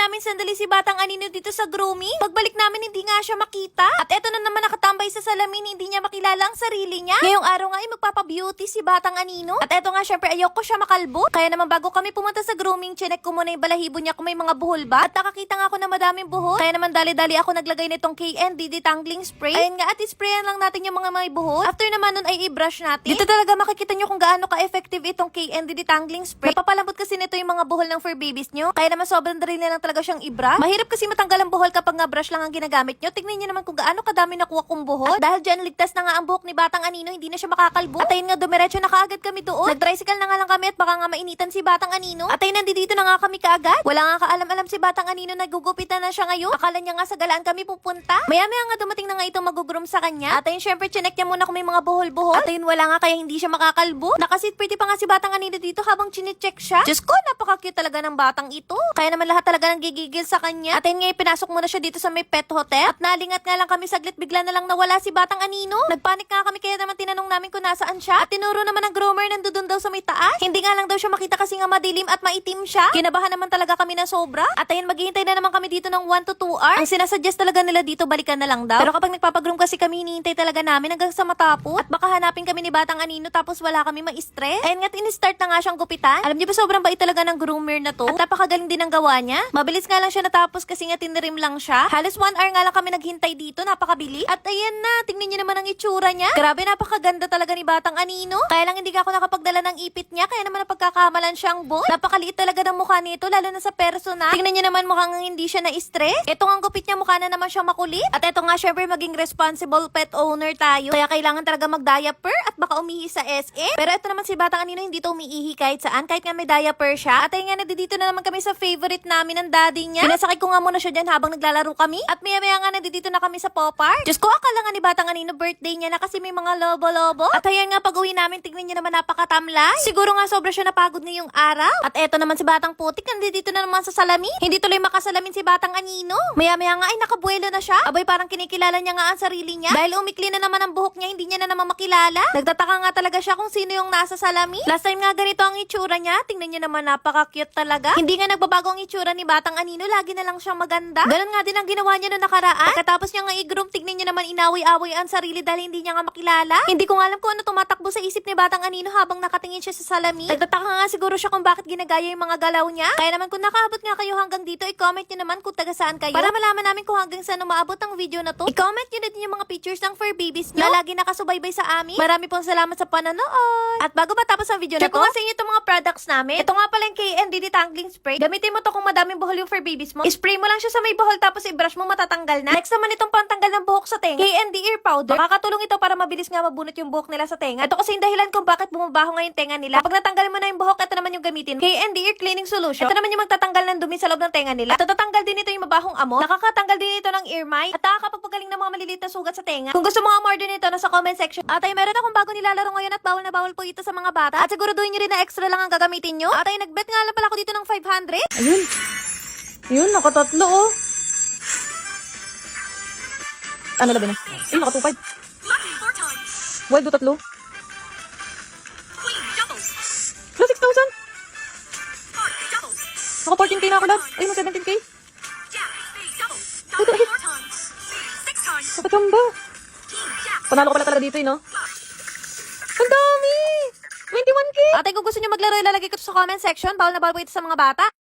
namin sandali si Batang Anino dito sa grooming. Pagbalik namin, hindi nga siya makita. At eto na naman nakatambay sa salamin, hindi niya makilala ang sarili niya. Ngayong araw nga ay magpapa-beauty si Batang Anino. At eto nga, syempre ayoko siya makalbo. Kaya naman bago kami pumunta sa grooming, chinek ko muna yung balahibo niya kung may mga buhol ba. At nakakita nga ako na madaming buhol. Kaya naman dali-dali ako naglagay nitong KND detangling spray. Ayun nga, at isprayan lang natin yung mga may buhol. After naman nun ay i-brush natin. Dito talaga makikita nyo kung gaano ka-effective itong KND detangling spray. Napapalambot kasi nito yung mga buhol ng fur babies nyo. Kaya naman sobrang dali na lang talaga siyang i-brush. Mahirap kasi matanggal ang buhol kapag nga brush lang ang ginagamit nyo. Tignan nyo naman kung gaano kadami nakuha kong buhol. At dahil dyan, ligtas na nga ang buhok ni Batang Anino, hindi na siya makakalbo. At ayun nga, dumiretso na kaagad kami doon. Nag-tricycle na nga lang kami at baka nga mainitan si Batang Anino. At ayun, nandito na nga kami kaagad. Wala nga kaalam-alam si Batang Anino, nagugupitan na siya ngayon. Akala niya nga sa galaan kami pupunta. Maya-maya nga dumating na nga itong mag-groom sa kanya. At ayun, syempre, chinek niya muna kung may mga buhol-buhol. At ayun, wala nga kaya hindi siya makakalbo. Nakasit pretty pa nga si Batang Anino dito habang chinecheck siya. Diyos ko, napaka-cute talaga ng batang ito. Kaya naman lahat talaga nang gigigil sa kanya. At ayun nga, pinasok muna siya dito sa may pet hotel. At nalingat nga lang kami saglit, bigla na lang nawala si Batang Anino. Nagpanik nga kami kaya naman tinanong namin kung nasaan siya. At tinuro naman ng groomer nandun daw sa may taas. Hindi nga lang daw siya makita kasi nga madilim at maitim siya. Kinabahan naman talaga kami ng sobra. At ayun, maghihintay na naman kami dito ng 1 to 2 hours. Ang sinasuggest talaga nila dito, balikan na lang daw. Pero kapag nagpapagroom kasi kami, hinihintay talaga namin hanggang sa matapos. At baka hanapin kami ni Batang Anino tapos wala kami ma-stress. Ayun nga't in-start na nga siyang gupitan. Alam niyo ba sobrang bait talaga ng groomer na to? At napakagaling din ang gawa niya. Mabilis nga lang siya natapos kasi nga tinirim lang siya. Halos 1 hour nga lang kami naghintay dito, napakabili. At ayan na, tingnan niyo naman ang itsura niya. Grabe, napakaganda talaga ni Batang Anino. Kaya lang hindi ka ako nakapagdala ng ipit niya, kaya naman napagkakamalan siyang boy. Napakaliit talaga ng mukha nito, lalo na sa personal. Tingnan niyo naman mukhang hindi siya na-stress. Ito ang gupit niya, mukha na naman siya makulit. At ito nga, syempre, maging responsible pet owner tayo. Kaya kailangan talaga mag-diaper at baka umihi sa SM. Pero ito naman si Batang Anino, hindi to umiihi kahit saan, kahit nga may diaper siya. At ayun nga, nandito na naman kami sa favorite namin ng daddy niya. Pinasakay ko nga muna siya dyan habang naglalaro kami. At maya maya nga, nandito na kami sa Popar. Diyos ko, akala nga ni Batang Anino birthday niya na kasi may mga lobo-lobo. At ayan nga, pag uwi namin, tignan niyo naman napakatamlay. Siguro nga sobra siya napagod ngayong araw. At eto naman si Batang Putik, nandito na naman sa salamin. Hindi tuloy makasalamin si Batang Anino. Maya maya nga, ay nakabuelo na siya. Abay, parang kinikilala niya nga ang sarili niya. Dahil umikli na naman ang buhok niya, hindi niya na naman makilala. Nagtataka nga talaga siya kung sino yung nasa salamin. Last time nga ganito ang itsura niya. Tingnan niyo naman, napaka-cute talaga. Hindi nga nagbabago ang itsura ni Batang Anino. Lagi na lang siyang maganda. Ganun nga din ang ginawa niya noong nakaraan. Katapos niya nga i-groom, tignan niyo naman inaway-away ang sarili dahil hindi niya nga makilala. Hindi ko nga alam kung ano tumatakbo sa isip ni Batang Anino habang nakatingin siya sa salamin. Nagtataka nga siguro siya kung bakit ginagaya yung mga galaw niya. Kaya naman kung nakaabot nga kayo hanggang dito, i-comment niyo naman kung taga saan kayo. Para malaman namin kung hanggang saan umaabot ang video na to. I-comment niyo na din yung mga pictures ng fur babies niyo na lagi nakasubaybay sa amin. Marami pong salamat sa panonood. At bago matapos ang video na to, ko sa inyo itong mga products namin. Ito nga pala yung KND detangling spray. Gamitin mo to kung madaming buhol yung fur babies mo. Spray mo lang siya sa may buhol tapos i-brush mo matatanggal na. Next naman itong pantanggal ng buhok sa tenga. KND ear powder. Makakatulong ito para mabilis nga mabunot yung buhok nila sa tenga. Ito kasi yung dahilan kung bakit bumabaho nga yung tenga nila. Kapag natanggal mo na yung buhok, ito naman yung gamitin. KND ear cleaning solution. Ito naman yung magtatanggal ng dumi sa loob ng tenga nila. At tatatanggal din ito yung mabahong amo. Nakakatanggal din ito ng ear mite. At nakakapagpagaling ng mga maliliit na sugat sa tenga. Kung gusto mo umorder nito, nasa comment section. At ay meron akong bago nilalaro ngayon at bawal na bawal po ito sa mga bata. At siguraduhin nyo rin na extra lang ang gagamitin nyo. At ay nagbet nga lang pala ako dito ng 500. Ayun. Ayun, nakatatlo oh. Ano labi na? Ayun, nakatupad. Wild do tatlo. Plus 6,000. Heart doubles. Naka 14k na ako lad. Ayun, mo 17k. Jack spade doubles. Ito, Diamond eh. four times. Six times. Nakachamba. Panalo ko pala talaga dito eh, no? Ang dami! 21k! At ay kung gusto nyo maglaro, ilalagay ko sa comment section. Bawal na bawal po ito sa mga bata.